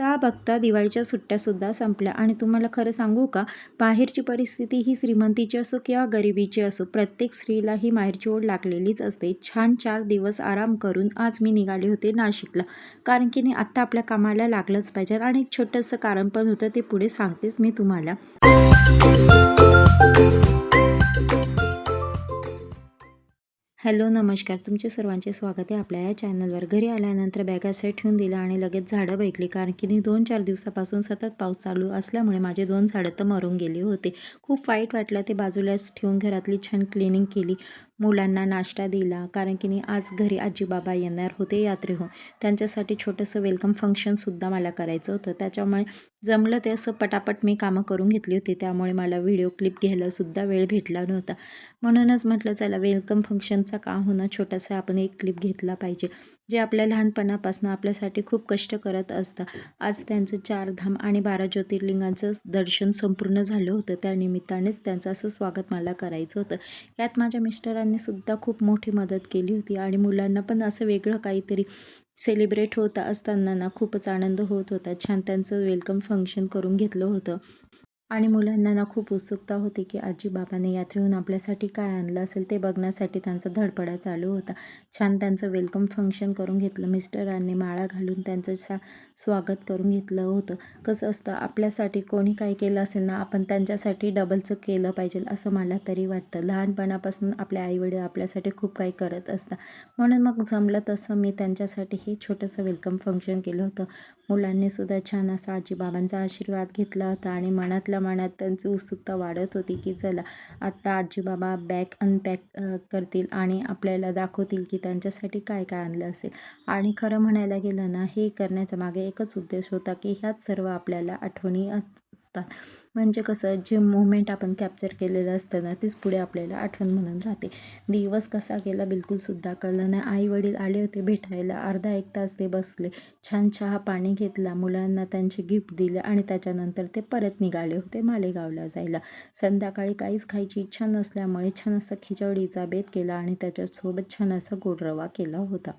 बघता बघता दिवाळीच्या सुट्ट्यासुद्धा संपल्या. आणि तुम्हाला खरं सांगू का? बाहेरची परिस्थिती ही श्रीमंतीची असो किंवा गरिबीची असो प्रत्येक स्त्रीला ही माहेरची ओढ लागलेलीच असते. छान चार दिवस आराम करून आज मी निघाले होते नाशिकला. कारण की नाही आत्ता आपल्या कामाला लागलंच पाहिजे. आणि एक छोटंसं कारण पण होतं ते पुढे सांगतेच मी तुम्हाला. हॅलो नमस्कार. तुमचे सर्वांचे स्वागत आहे आपल्या या चॅनलवर. घरी आल्यानंतर बॅगा सेट ठेवून दिल्या आणि लगेच झाडं बैकली कारण की मी दोन चार दिवसापासून सतत पाऊस चालू असल्यामुळे माझे दोन झाडं तर मरून गेली होते. खूप वाईट वाटलं ते बाजूलाच ठेवून घरातली छान क्लिनिंग केली. मुलांना नाश्ता दिला. कारण की मी आज घरी आजीबाबा येणार होते यात्रेहून. त्यांच्यासाठी छोटंसं वेलकम फंक्शनसुद्धा मला करायचं होतं. त्याच्यामुळे जमलं ते असं पटापट मी कामं करून घेतली होती. त्यामुळे मला व्हिडिओ क्लिप घ्यायलासुद्धा वेळ भेटला नव्हता. म्हणूनच म्हटलं चला वेलकम फंक्शनचा का होणं छोटासा आपण एक क्लिप घेतला पाहिजे. जे आपल्या लहानपणापासून आपल्यासाठी खूप कष्ट करत असतात आज त्यांचं चारधाम आणि बारा ज्योतिर्लिंगांचं दर्शन संपूर्ण झालं होतं. त्या निमित्तानेच त्यांचं असं स्वागत मला करायचं होतं. यात माझ्या मिस्टरांनी सुद्धा खूप मोठी मदत केली होती आणि मुलांना पण असं वेगळं काहीतरी सेलिब्रेट होता असताना ना खूपच आनंद होत होता. छान त्यांचं वेलकम फंक्शन करून घेतलं होतं. आणि मुलांना ना खूप उत्सुकता होती की आजी बाबाने यात्रेहून आपल्यासाठी काय आणलं असेल ते बघण्यासाठी त्यांचा धडपडा चालू होता. छान त्यांचं वेलकम फंक्शन करून घेतलं. मिस्टरांनी माळा घालून त्यांचं सा स्वागत करून घेतलं होतं. कसं असतं आपल्यासाठी कोणी काय केलं असेल ना आपण त्यांच्यासाठी डबलचं केलं पाहिजे असं मला तरी वाटतं. लहानपणापासून आपल्या आईवडील आपल्यासाठी खूप काही करत असतात. म्हणून मग जमलं तसं मी त्यांच्यासाठी हे छोटंसं वेलकम फंक्शन केलं होतं. मुलांनीसुद्धा छान असा आजीबाबांचा आशीर्वाद घेतला होता आणि मनातल्या मनात त्यांची उत्सुकता वाढत होती की चला आत्ता आजीबाबा बॅग अनपॅक करतील आणि आपल्याला दाखवतील की त्यांच्यासाठी काय काय आणलं असेल. आणि खरं म्हणायला गेलं ना हे करण्याच्या मागे एकच उद्देश होता की ह्यात सर्व आपल्याला आठवणी असतात. म्हणजे कसं जे मुवमेंट आपण कॅप्चर केलेलं असतं ना तीच पुढे आपल्याला आठवण म्हणून राहते. दिवस कसा गेला बिलकुलसुद्धा कळलं नाही. आई वडील आले होते भेटायला. अर्धा एक तास ते बसले. छान चहा पाणी घेतला. मुलांना त्यांचे गिफ्ट दिले आणि त्याच्यानंतर ते परत निघाले होते मालेगावला जायला. संध्याकाळी काहीच खायची इच्छा नसल्यामुळे छान असं खिचडीचा बेत केला आणि त्याच्यासोबत छान असा गोड रवा केला होता.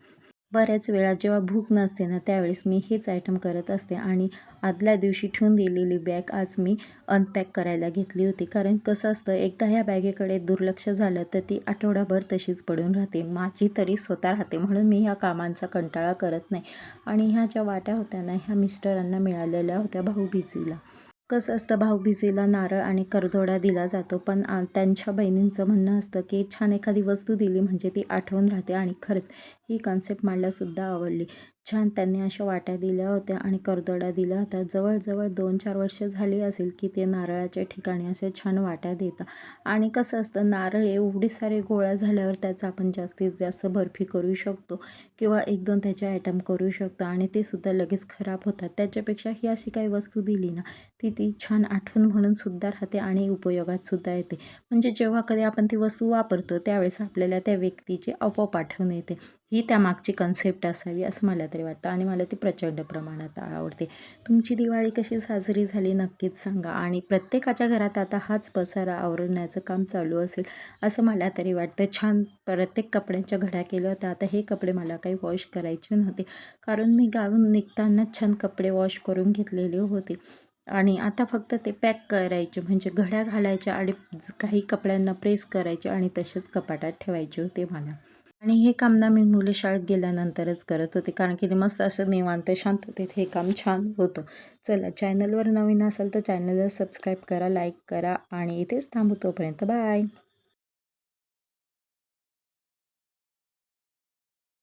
बऱ्याच वेळा जेव्हा भूक नसते ना त्यावेळेस मी हेच आयटम करत असते. आणि आदल्या दिवशी ठेवून दिलेली बॅग आज मी अनपॅक करायला घेतली होती. कारण कसं असतं एकदा ह्या बॅगेकडे दुर्लक्ष झालं तर ती आठवडाभर तशीच पडून राहते. माझी तरी स्वतः राहते म्हणून मी ह्या कामांचा कंटाळा करत नाही. आणि ह्या ज्या वाट्या होत्या ना ह्या मिस्टरांना मिळालेल्या होत्या भाऊबीजीला. कसं असतं. भाऊबीजेला नारळ आणि करदोडा दिला जातो. पण त्यांच्या बहिणींचं म्हणणं असतं की छान एखादी वस्तू दिली म्हणजे ती आठवण राहते आणि खरंच ही कन्सेप्ट मलासुद्धा आवडली. छान त्यांनी अशा वाट्या दिल्या होत्या आणि करदोडा दिल्या होत्या जवळजवळ दोन चार वर्ष झाली असेल की ते नारळाच्या ठिकाणी असे छान वाट्या देतात आणि कसं असतं नारळ एवढे सारे गोळा झाल्यावर त्याचा आपण जास्तीत जास्त बर्फी करू शकतो किंवा एक दोन त्याचे आयटम करू शकतो आणि ते सुद्धा लगेच खराब होतात. त्याच्यापेक्षा ही अशी काही वस्तू दिली ना ती ती छान आठवण म्हणून सुद्धा राहते आणि उपयोगात सुद्धा येते. म्हणजे जेव्हा कधी आपण ती वस्तू वापरतो त्यावेळेस आपल्याला त्या व्यक्तीची आपोआप आठवण येते. ही त्यामागची कन्सेप्ट असावी असं मला तरी वाटतं. आणि मला ती प्रचंड प्रमाणात आवडते. तुमची दिवाळी कशी साजरी झाली नक्कीच सांगा. आणि प्रत्येकाच्या घरात आता हाच पसारा आवरण्याचं काम चालू असेल असं मला तरी वाटतं. छान प्रत्येक कपड्यांच्या घड्या केल्या होत्या. आता हे कपडे मला काही वॉश करायचे नव्हते. कारण मी गावून निघताना छान कपडे वॉश करून घेतलेले होते. आणि आता फक्त ते पॅक करायचे. म्हणजे घड्या घालायच्या आणि काही कपड्यांना प्रेस करायचे आणि तसेच कपाटात ठेवायचे होते मला. आणि हे काम ना मी मुले शाळेत गेल्यानंतरच करत होते. कारण की मस्त असं निवांत शांततेत हे काम छान होतं. चला चॅनलवर नवीन असेल तर चॅनलला सबस्क्राईब करा लाईक करा आणि इथेच थांबू तोपर्यंत. बाय